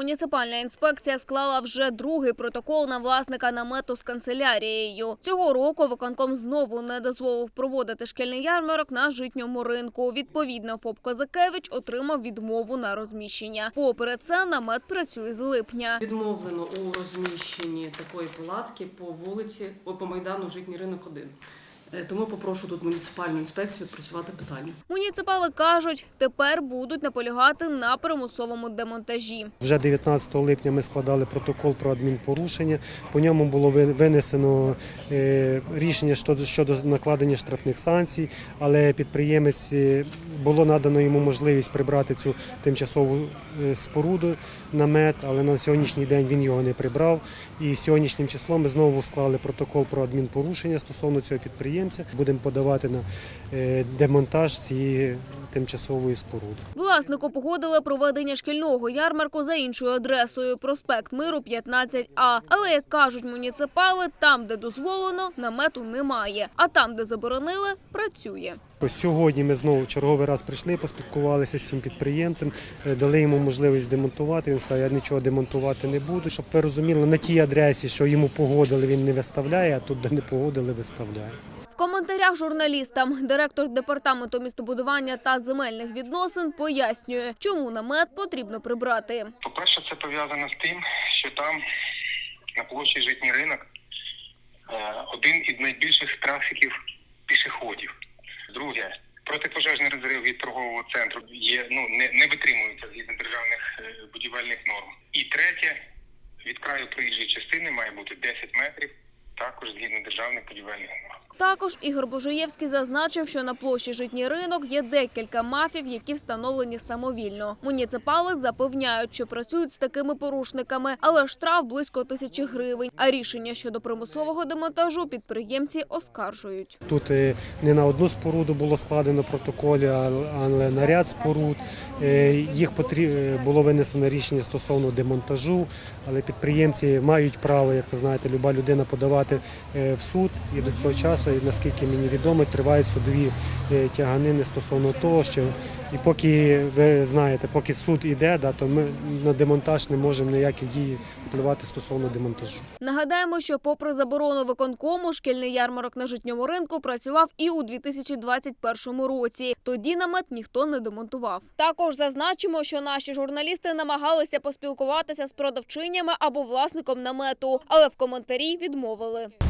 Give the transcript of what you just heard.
Муніципальна інспекція склала вже другий протокол на власника намету з канцелярією. Цього року виконком знову не дозволив проводити шкільний ярмарок на житньому ринку. Відповідно, ФОП Козакевич отримав відмову на розміщення. Попри це, намет працює з липня. Відмовлено у розміщенні такої палатки по вулиці, по майдану Житній ринок 1. Е, Тому попрошу тут муніципальну інспекцію працювати питання. Муніципали кажуть, тепер будуть наполягати на примусовому демонтажі. Вже 19 липня ми складали протокол про адмінпорушення. По ньому було винесено е, рішення щодо, щодо накладення штрафних санкцій, але підприємець е, було надано йому можливість прибрати цю тимчасову е, споруду намет, але на сьогоднішній день він його не прибрав. І сьогоднішнім числом ми знову склали протокол про адмінпорушення стосовно цього підприємця. Будемо подавати на е, демонтаж цієї тимчасової споруди. Власнику погодили проведення шкільного ярмарку за іншою адресою проспект Миру 15А. Але як кажуть муніципали, там, де дозволено, намету немає. А там, де заборонили, працює. Ось Сьогодні ми знову черговий раз прийшли, поспілкувалися з цим підприємцем, е, дали йому можливість демонтувати. Він сказав, я нічого демонтувати не буду. Щоб ви розуміли, на тій адресі, що йому погодили, він не виставляє, а тут, де не погодили, виставляє. Коментарях журналістам директор департаменту містобудування та земельних відносин пояснює, чому намет потрібно прибрати. По-перше, це пов'язано з тим, що там на площі Житній ринок е, один із найбільших трафіків пішоходів. Друге, протипожежний резерв від торгового центру є ну не, не витримується згідно державних е, будівельних норм. І третє, від краю проїжджої частини має бути 10 метрів, також згідно державних будівельних норм. Також Ігор Божоєвський зазначив, що на площі Житній ринок є декілька мафів, які встановлені самовільно. Муніципали запевняють, що працюють з такими порушниками, але штраф близько тисячі гривень. А рішення щодо примусового демонтажу підприємці оскаржують. Тут е, не на одну споруду було складено протоколі, а- але на ряд споруд. Е, Їх потріб... е, було винесено рішення стосовно демонтажу, але підприємці мають право, як ви знаєте, люба людина подавати е, в суд. І до цього часу, і наскільки мені відомо, тривають судові е, тяганини стосовно того, що і поки ви знаєте, поки суд іде, да, то ми на демонтаж не можемо ніякі дії впливати стосовно демонтажу. Нагадаємо, що попри заборону виконкому, шкільний ярмарок на житньому ринку працював і у 2021 році. Тоді намет ніхто не демонтував. Також зазначимо, що наші журналісти намагалися поспілкуватися з продавчинями або власником намету, але в коментарі відмовили сили.